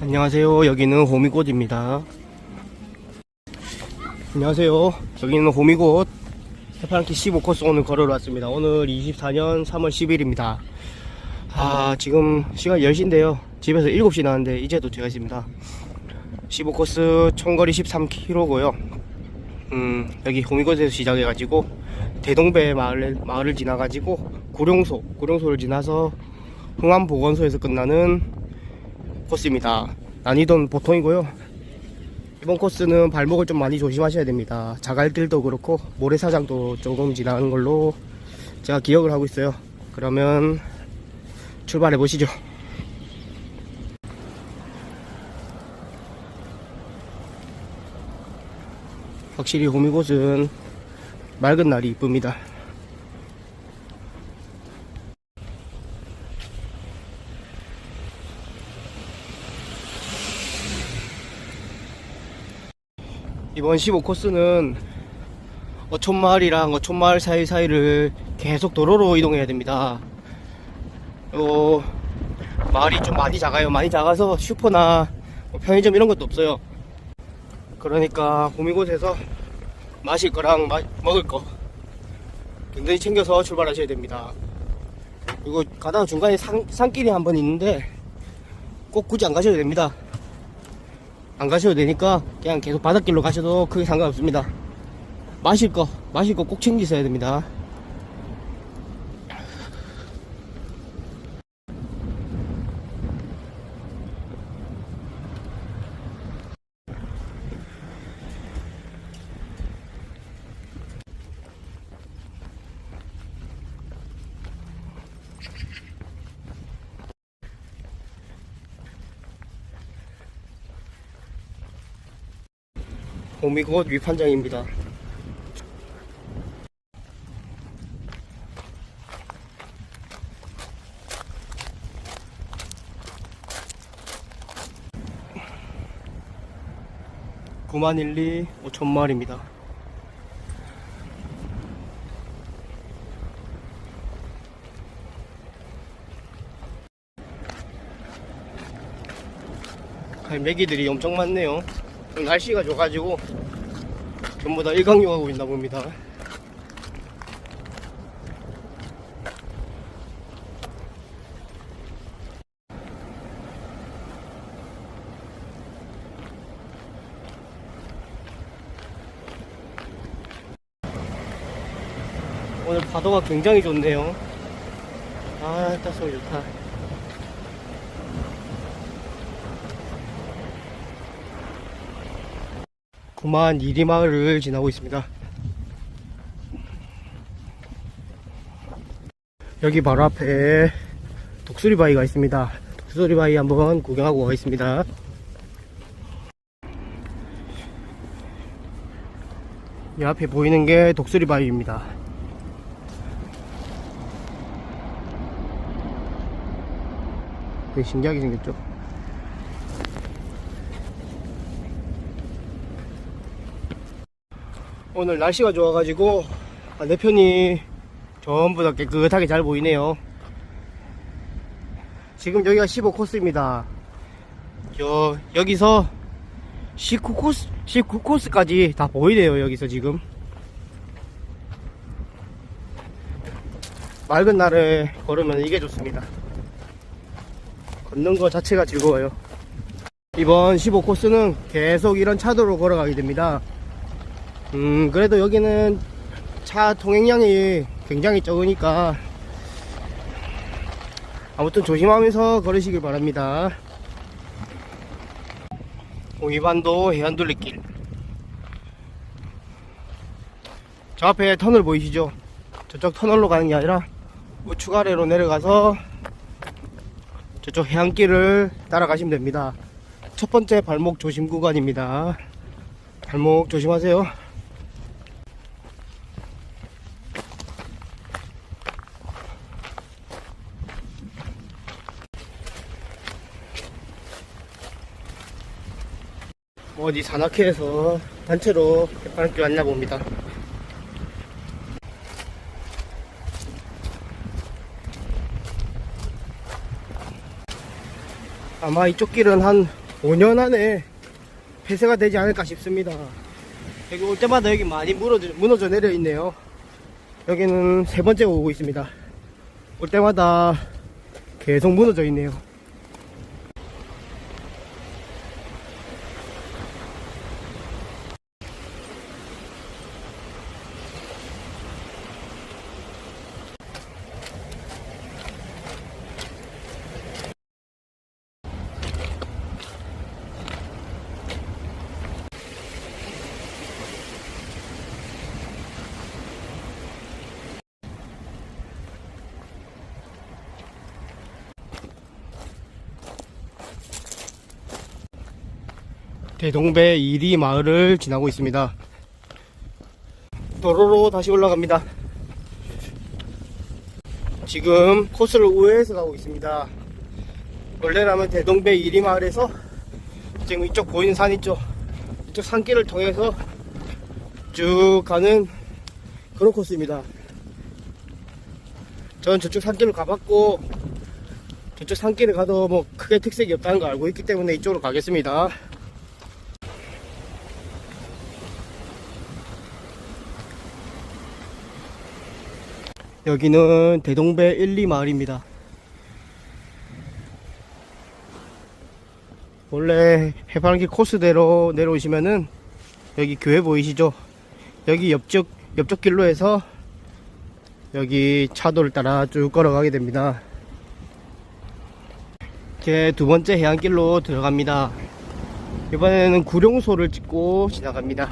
안녕하세요. 여기는 호미곶입니다. 안녕하세요. 여기는 호미곶 해파랑키 15코스 오늘 걸으러 왔습니다. 오늘 24년 3월 10일입니다. 아, 지금 시간 10시인데요. 집에서 7시 나왔는데 이제 도착 했습니다. 15코스 총거리 13km고요. 음, 여기 호미곶에서 시작해가지고 대동배 마을, 마을을 지나가지고 구룡소, 구룡소를 지나서 흥암보건소에서 끝나는 코스입니다. 난이도는 보통이고요. 이번 코스는 발목을 좀 많이 조심하셔야 됩니다. 자갈길도 그렇고 모래사장도 조금 지나는 걸로 제가 기억을 하고 있어요. 그러면 출발해 보시죠. 확실히 호미곶은 맑은 날이 이쁩니다. 이번 15코스는 어촌마을이랑 어촌마을 사이사이를 계속 도로로 이동해야 됩니다. 요 마을이 좀 많이 작아요. 많이 작아서 슈퍼나 뭐 편의점 이런 것도 없어요. 그러니까 호미곶에서 마실 거랑 마- 먹을 거 든든히 챙겨서 출발하셔야 됩니다. 그리고 가다가 중간에 산, 산길이 한 번 있는데 꼭 굳이 안 가셔도 됩니다. 안 가셔도 되니까 그냥 계속 바닷길로 가셔도 크게 상관없습니다. 마실 거, 마실 거 꼭 챙기셔야 됩니다. 호미곶 위판장입니다. 구만일리 5천 마리입니다. 갈매기들이 엄청 많네요. 날씨가 좋아가지고 전부 다 일광욕하고 있나 봅니다. 오늘 파도가 굉장히 좋네요. 아, 딱 소리 좋다. 구만 이리마을을 지나고 있습니다. 여기 바로 앞에 독수리 바위가 있습니다. 독수리 바위 한번 구경하고 가겠습니다. 이 앞에 보이는 게 독수리 바위입니다. 되게 신기하게 생겼죠? 오늘 날씨가 좋아가지고 반대편이 전부 다 깨끗하게 잘 보이네요. 지금 여기가 15코스입니다. 저 여기서 19코스 19코스까지 다 보이네요. 여기서 지금 맑은 날에 걸으면 이게 좋습니다. 걷는 거 자체가 즐거워요. 이번 15코스는 계속 이런 차도로 걸어가게 됩니다. 음, 그래도 여기는 차 통행량이 굉장히 적으니까 아무튼 조심하면서 걸으시길 바랍니다. 오이반도 해안둘레길. 저 앞에 터널 보이시죠? 저쪽 터널로 가는 게 아니라 우측 아래로 내려가서 저쪽 해안길을 따라가시면 됩니다. 첫 번째 발목 조심 구간입니다. 발목 조심하세요. 어디 산악회에서 단체로 해파랑길 왔나 봅니다. 아마 이쪽 길은 한 5년 안에 폐쇄가 되지 않을까 싶습니다. 여기 올 때마다 여기 많이 무너져, 무너져 내려 있네요. 여기는 세 번째 오고 있습니다. 올 때마다 계속 무너져 있네요. 대동배 이리 마을을 지나고 있습니다. 도로로 다시 올라갑니다. 지금 코스를 우회해서 가고 있습니다. 원래라면 대동배 이리 마을에서 지금 이쪽 보이는 산 있죠? 이쪽 산길을 통해서 쭉 가는 그런 코스입니다. 저는 저쪽 산길을 가봤고 저쪽 산길을 가도 뭐 크게 특색이 없다는 걸 알고 있기 때문에 이쪽으로 가겠습니다. 여기는 대동배 1, 2 마을입니다. 원래 해바라기 코스대로 내려오시면은 여기 교회 보이시죠? 여기 옆쪽 옆쪽 길로 해서 여기 차도를 따라 쭉 걸어가게 됩니다. 제두 번째 해안길로 들어갑니다. 이번에는 구룡소를 찍고 지나갑니다.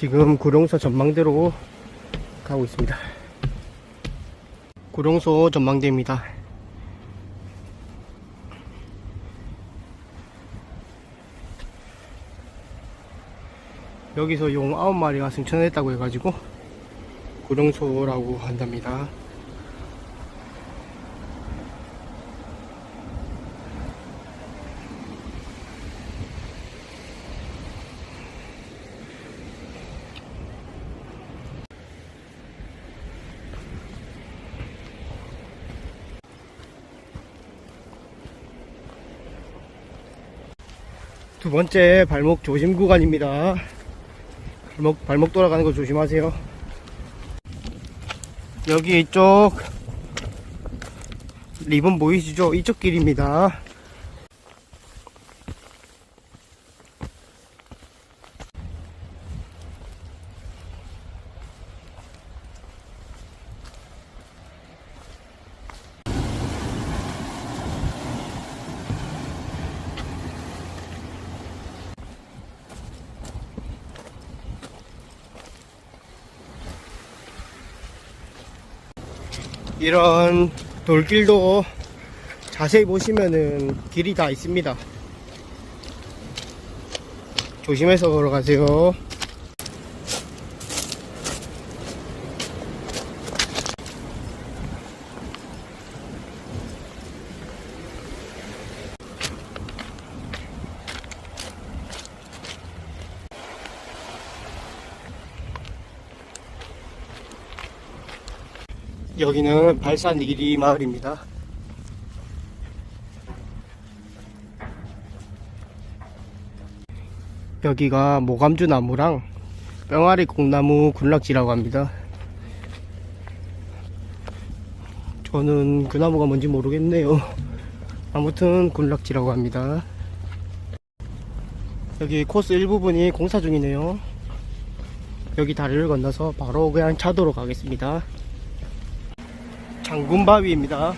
지금 구룡소 전망대로 가고 있습니다. 구룡소 전망대입니다. 여기서 용 9마리가 승천했다고 해가지고 구룡소라고 한답니다. 두 번째 발목 조심 구간입니다. 발목, 발목 돌아가는 거 조심하세요. 여기 이쪽 리본 보이시죠? 이쪽 길입니다. 이런 돌길도 자세히 보시면은 길이 다 있습니다. 조심해서 걸어가세요. 여기는 발산 이리 마을입니다. 여기가 모감주 나무랑 뿅아리 콩나무 군락지라고 합니다. 저는 그 나무가 뭔지 모르겠네요. 아무튼 군락지라고 합니다. 여기 코스 일부분이 공사 중이네요. 여기 다리를 건너서 바로 그냥 차도로 가겠습니다. 장군바위입니다.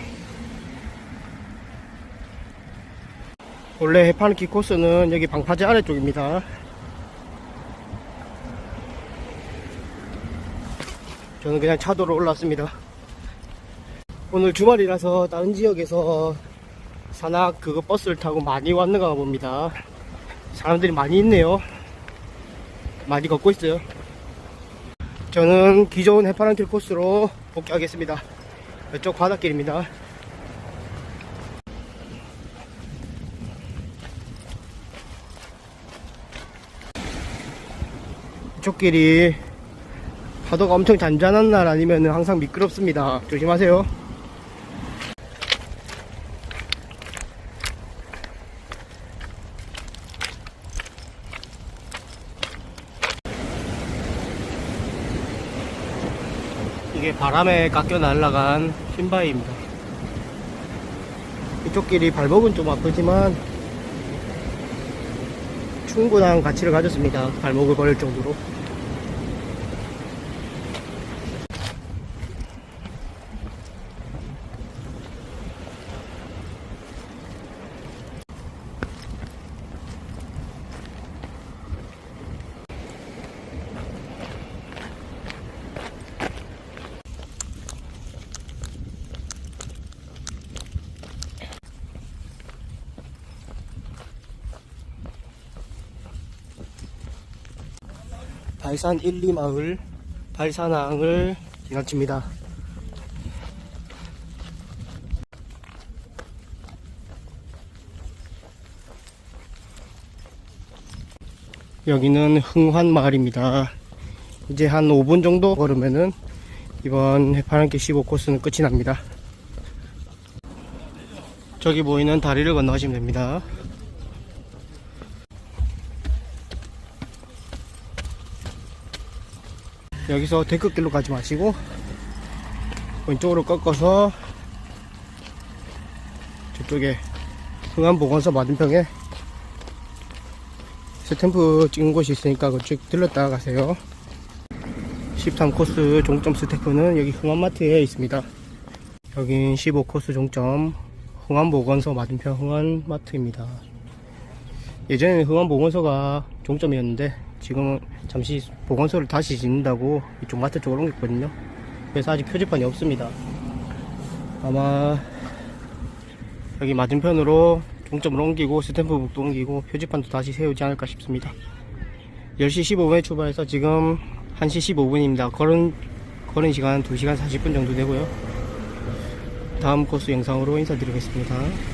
원래 해파르키 코스는 여기 방파제 아래쪽입니다. 저는 그냥 차도로 올랐습니다. 오늘 주말이라서 다른 지역에서 산악 그거 버스를 타고 많이 왔는가 봅니다. 사람들이 많이 있네요. 많이 걷고 있어요. 저는 기존 해파랑길 코스로 복귀하겠습니다. 이쪽 바닷길입니다. 이쪽 길이 파도가 엄청 잔잔한 날 아니면 항상 미끄럽습니다. 조심하세요. 이게 바람에 깎여 날아간 신바위입니다. 이쪽 길이 발목은 좀 아프지만 충분한 가치를 가졌습니다. 발목을 걸을 정도로. 발산 1, 2마을 발산항을 지나칩니다. 여기는 흥환마을입니다. 이제 한 5분 정도 걸으면은 이번 해파랑길 15코스는 끝이 납니다. 저기 보이는 다리를 건너가시면 됩니다. 여기서 데크길로 가지 마시고 왼쪽으로 꺾어서 저쪽에 흥안보건소 맞은편에 스탬프 찍은 곳이 있으니까 그쪽 들렀다 가세요. 13코스 종점 스탬프는 여기 흥안마트에 있습니다. 여긴 15코스 종점 흥안보건소 맞은편 흥안마트입니다. 예전에는 흥안보건소가 종점이었는데 지금은 잠시 보건소를 다시 짓는다고 이쪽 마트 쪽으로 옮겼거든요. 그래서 아직 표지판이 없습니다. 아마 여기 맞은편으로 종점을 옮기고 스탬프북도 옮기고 표지판도 다시 세우지 않을까 싶습니다. 10시 15분에 출발해서 지금 1시 15분입니다. 걸은, 걸은 시간 2시간 40분 정도 되고요. 다음 코스 영상으로 인사드리겠습니다